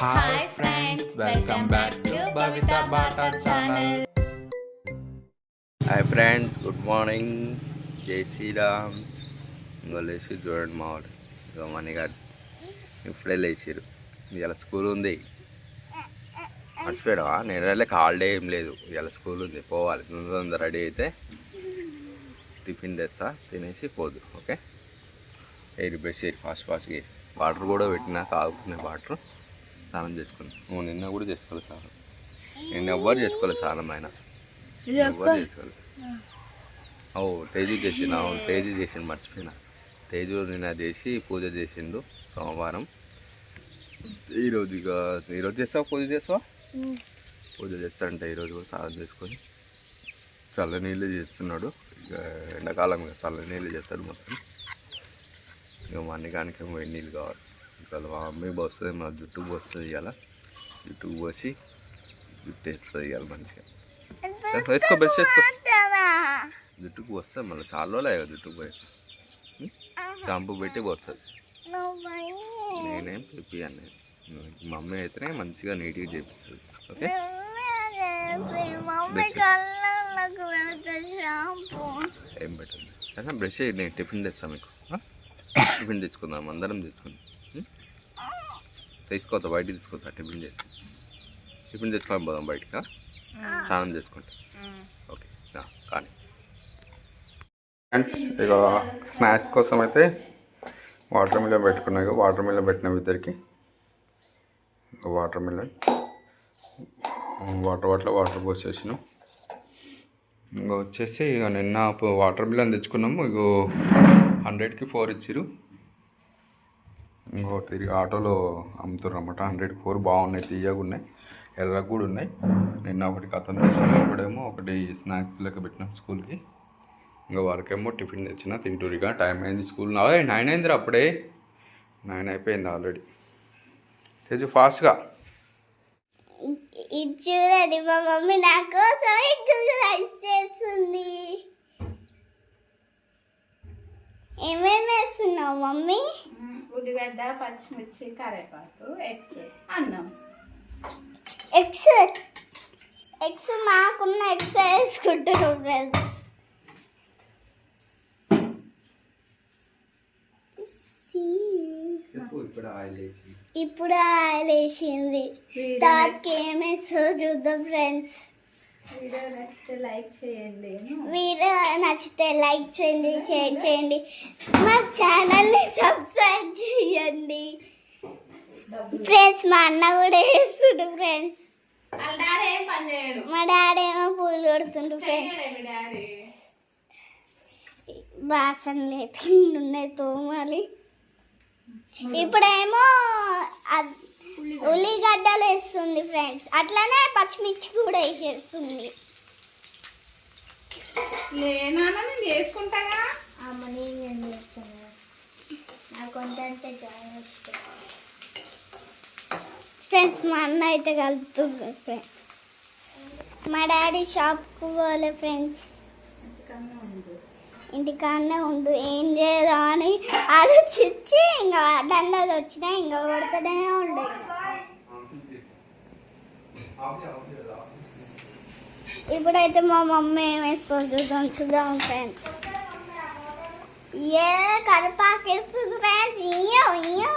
Hi friends welcome back to Bhavitha Bata channel hi friends good morning జై శ్రీరామ్ ఇంకో లేచి చూడండి మా వాడు. ఇంకో మణిగాడు ఇప్పుడే లేచిరు. ఇవాళ స్కూల్ ఉంది. మర్చిపోయావా? నేను వెళ్ళక హాలిడే ఏం లేదు. ఇవాళ స్కూల్ ఉంది. పోవాలి. తొందర రెడీ అయితే టిఫిన్ తెస్తా. తినేసి పోదు. ఓకే? ఎయిర్ బ్రష్ ఫాస్ట్ ఫాస్ట్గా వాటర్ కూడా పెట్టినా కాగుతున్నాయి వాటర్. స్నానం చేసుకుని నువ్వు నిన్న కూడా చేసుకోవాలి స్నానం నిన్న ఎవ్వరు చేసుకోవాలి స్నానం ఆయన ఎవ్వరు చేసుకోవాలి ఓ తేజీ చేసిన తేజీ చేసిండు మర్చిపోయినా. తేజు నిన్న చేసి పూజ చేసిండు సోమవారం. ఈరోజు ఇక ఈరోజు చేస్తావా పూజ చేస్తావా? పూజ చేస్తాడంటే ఈరోజు కూడా స్నానం చేసుకొని చల్ల నీళ్ళు చేస్తున్నాడు. ఇక ఎండాకాలం చల్ల నీళ్ళు చేస్తాడు మొత్తం. ఇక మా అన్నగానికి వేడి నీళ్ళు కావాలి. ఇక మా మమ్మీ పోస్తుంది మా జుట్టు పోస్తుంది ఇవాళ. జుట్టుకు పోసి జుట్టు వేస్తుంది ఇవాళ మంచిగా. వేసుకో బ్రష్ చేసుకో జుట్టుకు వస్తే మళ్ళీ చాలా రోజులు అయ్యా జుట్టుకు పోయి. షాంపూ పెట్టి పోస్తుంది నేనేం నేను మమ్మీ అయితేనే మంచిగా నీట్గా చేపిస్తుంది. ఓకే? ఏం అయినా బ్రష్ నేను టిఫిన్ తెస్తాను మీకు? టిఫిన్ తెచ్చుకుందాం అందరం తెచ్చుకుందాం. తీసుకోతా బయటికి తీసుకొస్తా టిఫిన్ చేసి. టిఫిన్ తెచ్చుకొని పోదాం బయటికి? స్నానం చేసుకుంటా. ఓకే కానీ. ఫ్రెండ్స్ ఇక స్నాక్స్ కోసం అయితే వాటర్ మిలన్ పెట్టుకున్నా ఇక వాటర్ మిలన్ పెట్టిన ఇద్దరికి. Watermelon. Water water water పోసేసినాం. ఇంకా వచ్చేసి ఇక నిన్న వాటర్ మిలన్ తెచ్చుకున్నాము ఇగో హండ్రెడ్కి ఫోర్ ఇచ్చిరు ఇంకో తిరిగి ఆటోలో అమ్ముతారు హండ్రెడ్ ఫోర్ బాగున్నాయి తీయగా ఉన్నాయి ఎర్రగా కూడా ఉన్నాయి. నిన్న ఒకటి అతను తెచ్చిన ఇప్పుడేమో ఒకటి స్నాక్స్ లెక్క పెట్టినాం స్కూల్కి. ఇంకా వాళ్ళకేమో టిఫిన్ తెచ్చిన తింటూరిగా టైం అయింది స్కూల్. నైన్ అయిందిరా అప్పుడే. నైన్ అయిపోయింది ఆల్రెడీ. తెచ్చు ఫాస్ట్గా. ఇది చూడండి మా మమ్మీ నా కోసం ఎగ్ రైస్ చేస్తుంది. ఏమేమి వేస్తున్నావు మమ్మీ? ఉల్లిగడ్డ పచ్చిమిర్చి కరివేపాకు ఎగ్స్ అన్నం. ఎగ్స్ ఎగ్స్ మాకున్న ఎగ్స్ వేసుకుంటున్నాం ఫ్రెండ్స్ ఇప్పుడు ఆయిల్ వేసింది. తర్వాతకి ఏమేస్తో చూద్దాం ఫ్రెండ్స్ వీడియో నెక్స్ట్ లైక్ చేయండి. వీడియో నచ్చితే లైక్ చేయండి షేర్ చేయండి. మా ఛానల్ని సబ్స్క్రైబ్ చేయండి. ఫ్రెండ్స్ మా అన్న కూడా వేస్తుండు ఫ్రెండ్స్. మా డాడీ ఏమో పూలు కొడుతుండు ఫ్రెండ్స్. బాసనలు ఎత్తి ఉన్నాయి తోమాలి. ఇప్పుడేమో ఉల్లిగడ్డలు వేస్తుంది ఫ్రెండ్స్ అట్లనే పచ్చిమిర్చి కూడా వేసేస్తుంది. లేనా నేను చేసుకుంటాగా? అమ్మ నేను ఏం చేస్తాను? నాకు వంట అంటే చాలా ఫ్రెండ్స్ మా అన్న అయితే కలుపుతుంది ఫ్రెండ్స్ మా డాడీ షాప్కి పోలే ఫ్రెండ్స్ ఇంటికాడనే ఉండు. ఏం చేద్దామని ఆలోచించి ఇంకా దండలు వచ్చినాయి ఇంకా కొడుతూనే ఉండే. ఇప్పుడైతే మా మమ్మీ ఏం వేస్తుందో చూద్దాం చూద్దాం ఫ్రెండ్స్ ఏ కరిపాకు వేస్తుంది ఫ్రెండ్స్ ఇయ్యో ఇయ్యో.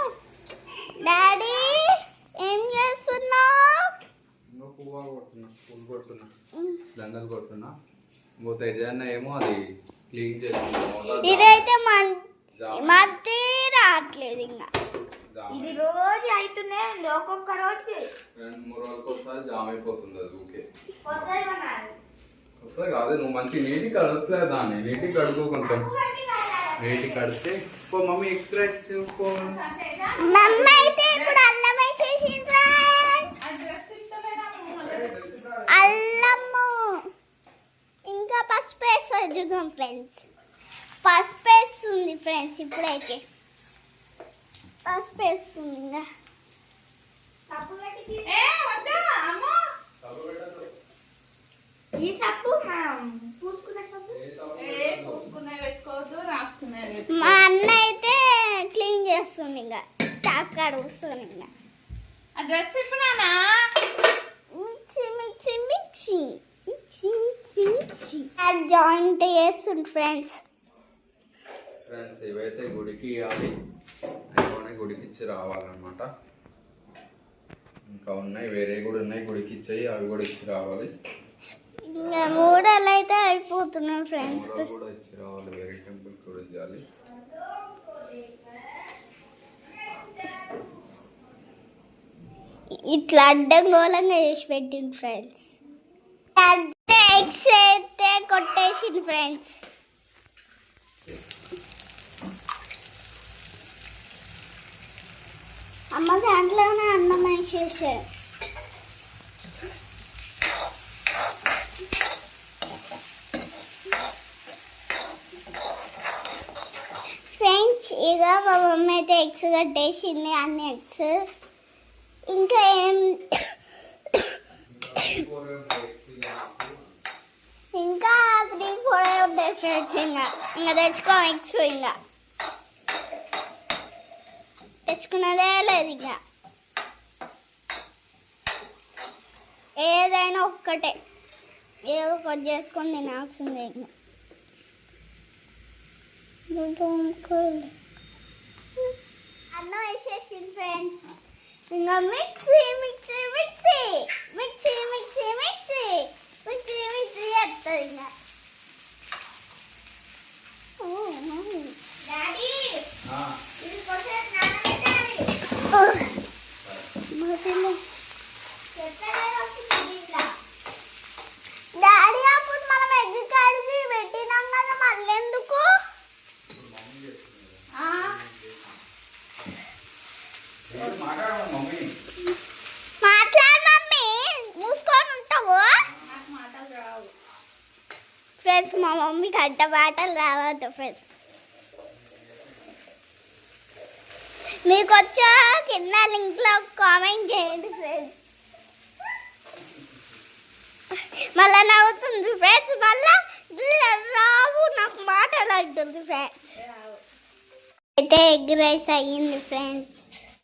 డాడీ ఏం చేస్తున్నావు? పువ్వు కొడుతున్నా పువ్వు కొడుతున్నా. దండలు కొడుతున్నా. ఇంకో తెజాన్న ఏమో అది క్లీన్ చేస్తున్నా ఇదైతే మధ్య రావట్లేదు ఇంకా. ఇది రోజు అవుతూనే ఉంది ఒక్కొక్క రోజు. రెండు మూడు రోజులకు ఒకసారి జామ్ అయిపోతుంది అది ఊకే వస్తుంది కాదు నువ్వు మంచి నీటికి కడుగుతుంది దాన్ని. నీటికి కడుగు కొంచెం. నీటికి కడితే పో మమ్మీ ఎక్స్ప్రెస్ పో. మమ్మీ అయితే ఇప్పుడు అల్లం వేసేసింది అల్లము. ఇంకా పసుపు చూద్దాం ఫ్రెండ్స్ పసుపు వేస్తుంది ఫ్రెండ్స్ ఇప్పుడైతే. పసుపు వేస్తుంది ఇంకా ఏ వద్దా అమ్మో! ఈ రాసుకునే మా అన్న అయితే క్లీన్ చేస్తుంది ఇంకా. చాప్ కాడ ఇంకా. Dress ఇప్పుడానా mixie mixie mixie. Mixie mixie mixie. Joint చేస్తుంది ఫ్రెండ్స్. ఫ్రెండ్స్ ఇవైతే గుడికి ఇవ్వాలి అయిపోయినా గుడికి ఇచ్చి రావాలన్నమాట. ఇంకా ఉన్నాయి వేరే కూడా ఉన్నాయి గుడికి ఇచ్చాయి అవి కూడా ఇచ్చి రావాలి. మూడలు అయితే అయిపోతున్నాయి ఫ్రెండ్స్ కూడా ఇచ్చి రావాలి వేరే టెంపుల్ కూడా ఇవ్వాలి. ఇట్లా అడ్డంగోళంగా చేసి పెట్టింది ఫ్రెండ్స్ ఎగ్స్ అయితే కొట్టేసింది ఫ్రెండ్స్ అమ్మ దాంట్లోనే అన్నం వేసేసే. ఫ్రెండ్స్ ఇక మా మమ్మీ అయితే ఎగ్స్ కట్టేసింది అన్ని ఎగ్స్. ఇంకా ఏం ఇంకా త్రీ ఫోర్ ఉంటాయి ఫ్రెండ్స్ ఇంకా ఇంకా తెచ్చుకో ఎగ్స్ ఇంకా. తెచ్చుకున్నదే లేదు ఇక. ఏదైనా ఒక్కటే. ఏదో ఒకటి చేసుకొని తినాల్సిందే ఇంకా. అన్నం వేసేసింది ఫ్రెండ్స్ ఇంకా mixie mixie mixie mixie mixie mixie mixie mixie చేస్తుంది ఇంకా డాడీ ఇది కొంచెం నానబెట్టాలి డాడీ అప్పుడు మనం ఎగ్గు కలిసి పెట్టినాం కదా మళ్ళీ ఎందుకు మమ్మీ మాట్లాడు మమ్మీ మూసుకొని ఉంటావు మా మమ్మీ గంట మాటలు రావట ఫ్రెండ్స్ మీకు వచ్చా కింద లింక్లో కామెంట్ చేయండి ఫ్రెండ్స్ మళ్ళా నవ్వుతుంది ఫ్రెండ్స్ మళ్ళా రావు నాకు మాటలు అంటుంది ఫ్రెండ్స్ అయితే ఎగ్ రైస్ అయ్యింది ఫ్రెండ్స్